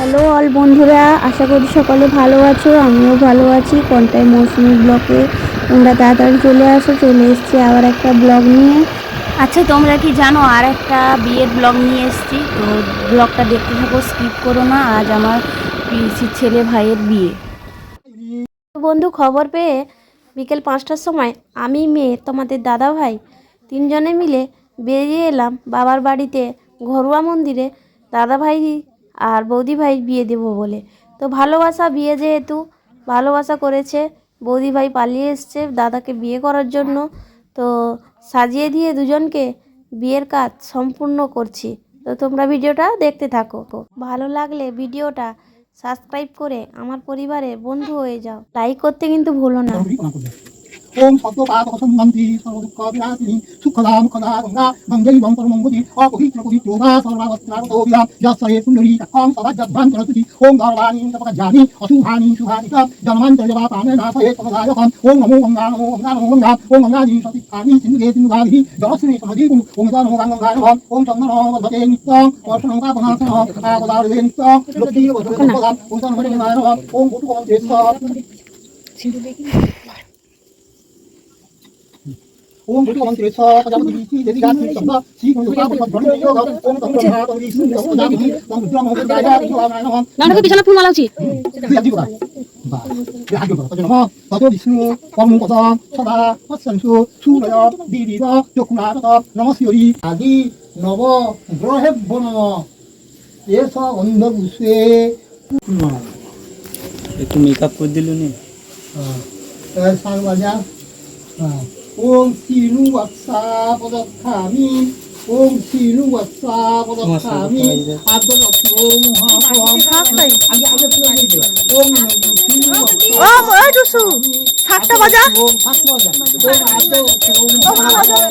Hello all বন্ধুরা আশা করি সকলে ভালো আছো আমিও ভালো আছি। কোনটাই মৌসুমি ব্লকে তোমরা তাড়াতাড়ি চলে আসো চলে এসছি আবার একটা ব্লগ নিয়ে। আচ্ছা তোমরা কি জানো আর একটা বিয়ের ব্লগ নিয়ে এসেছি। তো ব্লগটা দেখতে থাকো স্কিপ করো না আজ আমার পিসির ছেলে ভাইয়ের বিয়ে। বন্ধু খবর পেয়ে বিকেল পাঁচটার সময় আমি মেয়ে তোমাদের দাদা ভাই তিনজনে মিলে বেরিয়ে এলাম বাবার বাড়িতে ঘরোয়া মন্দিরে। দাদা ভাই আর বৌদি ভাই বিয়ে দেবো বলে। তো ভালোবাসা বিয়ে যেহেতু, ভালোবাসা করেছে বৌদি ভাই পালিয়ে এসছে দাদাকে বিয়ে করার জন্য। তো সাজিয়ে দিয়ে দুজনকে বিয়ের কাজ সম্পূর্ণ করছি। তো তোমরা ভিডিওটা দেখতে থাকো। ভালো লাগলে ভিডিওটা সাবস্ক্রাইব করে আমার পরিবারের বন্ধু হয়ে যাও। লাইক করতে কিন্তু ভুলো না। 공서도 봐서 성망디 서로급이라니 축하나 무카나 건가 망경이 멍서로 멍구디 어고기 들고기 조가 서로라 어스라로 도비람 여사의 순누리 황서가 젖만 들어쓰지. 옹가로라니 인자가 자니 어수하니 수하니가 연만 들려봐 밤에 나서의 서로가여건. 옹어무 옹가노 옹가노 옹가 옹가니 서비타니 진누게 진누가리 여수니 서디구 옹가노 옹가노 옹정나노 어서게 니성 어수는가 보나서 아고다르게 니성 루키고 저거 옹정머리 나요 옹고두고 됐어 진누게 ओम गुरु वंश रेसा कदम दीति यदि गात में संभव सी गुरु का पद भरण योग ओम तम प्रभा तम ईश्वर तम नाम ही तम रुद्र मोह जय जय शिव नारायण हम नानक के पिछला फूल माला उची यदि बा बा ये आगे बा तजन हम ततो विष्णु पम पदा सदा वत्संसु सूरय दीदी दा चकुना तप नमस्योरी आदि नव ग्रह बन ऐसा अंध उसे तुम मेकअप कर दिलू ने हां साल बाजार हां ওম শিনু বৎসা পদক্ষামি ওম শিনু বৎসা পদক্ষামি লক্ষ্য মহাপম আগে আগে ওম শিনু বৎসা ও ওই টুসু সাতটা বাজা ওম সাত বাজা ওম আদ্য লক্ষ্য মহাপম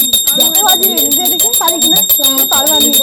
দেখে পারি কিনা যদি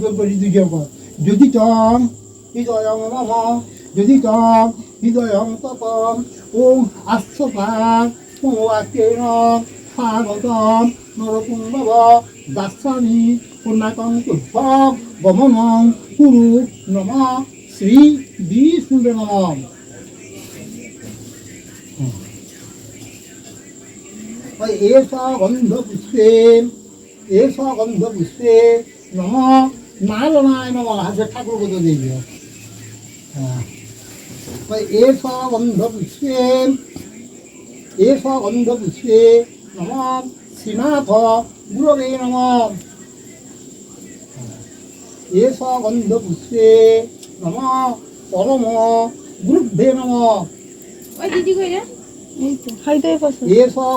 দুর্যোগ যদি চম হৃদয়ং নম। যদি চম হৃদয়ং তপম। ওম মোয়াকেন স্বাগতম নরকুম্ভব দাস্যামি পুণ্যাকং তুভ্যম গমনং কুরু নম। শ্রী বিষ্ণুবে নম এষ গন্ধ পুষ্পে এষ গন্ধ পুষ্পে নম নারায়ণায় নম হাতে ঠাকুর কত দেবী হ্যাঁ এষ গন্ধ পুষ্পে এষ গন্ধ পুষ্পে নম শ্রীনাথ গুরবে নম এষ গন্ধ পুষ্পে নম পরম গুরুভ্যে নম দিদি কইরা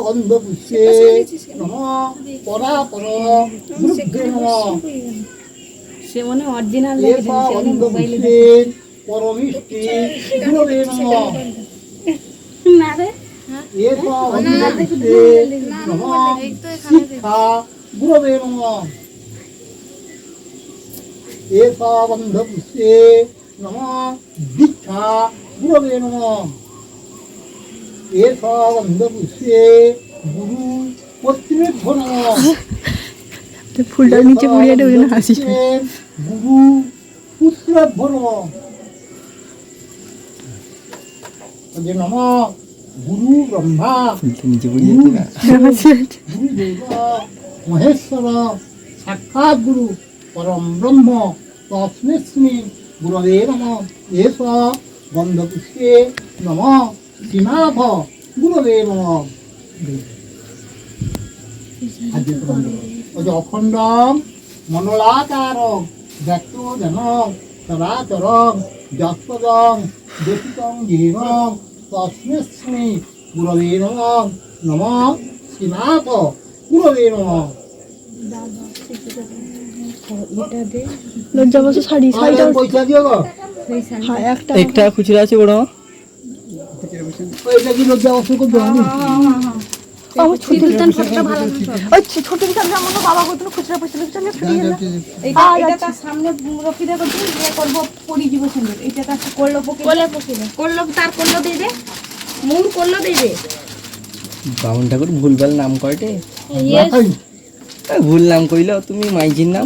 গন্ধ পুষ্পে নম পরাপর গুরুভ্যে নম। সে মনে অরিজিনাল এষ গন্ধ পরমিষ্টি গুরবে নম। না রে। এষ গন্ধ নম শিক্ষা গুরবে নম। দীক্ষা গুরবে নম। এষ গন্ধ পুষ্পে গুরু পত্রেভ্য নম ফুলটা নিচে পড়িয়ে দেবে না হাসি গুরু যে নম গুরু ব্রহ্মা। পড়িয়ে দিল গুরু দেব মহেশ্বর। সাক্ষাৎ গুরু পরম ব্রহ্ম। তস্মিস্মি গুরবে নম। এস গন্ধপুষ্পে নম শ্রীনাথ গুরবে নম অখণ্ডম মণ্ডলাকার ব্যক্ত জন চরাচরং যৎপদং দেখিতং জীবং তস্মিস্মি গুরবে নমঃ নমঃ শ্রীনাথ গুরবে নমঃ লজ্জা বসে শাড়ি শাড়িটা পয়সা দিও গো। একটা খুচরা আছে বড়। বামুন ঠাকুর ভুলভাল নাম কয়টে ভুল নাম কইল তুমি মাইজির নাম?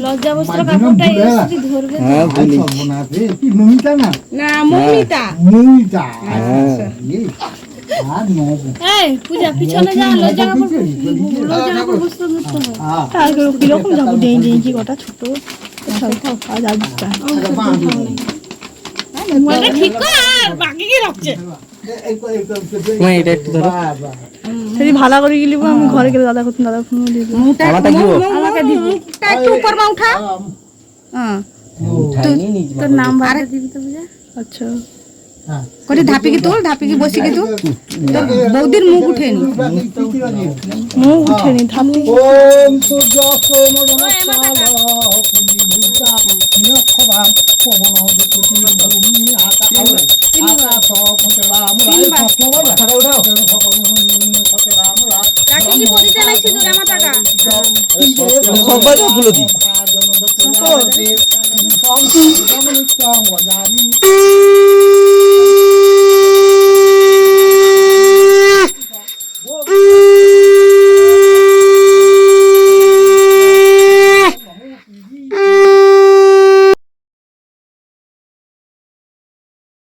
হ্যাঁ ভুলি। না? না মৌমিতা। হ্যাঁ। এই, আর নব এই পূজা পিছনে যা লজ্জা কাপড় লজ্জা কাপড় বস্ত্র ধরতে হবে আর কীরকম যাব? ডেঞ্জি ডেঞ্জি কটা ছোট? আজ আজ মানে ঠিক কর বাকি কি রাখছে। মা এটা একটু ধরো। সেটি ভালো করে গেলি আমি ঘরে গেলে দাদা করতাম দাদা ফোন দিব। আমাকে দিব। তা একটু উপর মা উঠা। হ্যাঁ তোর নাম বাড়া দিবি তো বুঝা আচ্ছা। করে ধাপিকে তোল ধাপিকে বসিকে তোল? তোর বৌদির মুখ উঠেনি। মুখ উঠেনি থামি ওম সূর্য সোম แล้วก็ดีฟ้องที่แล้วมันฟ้องหัวยานี่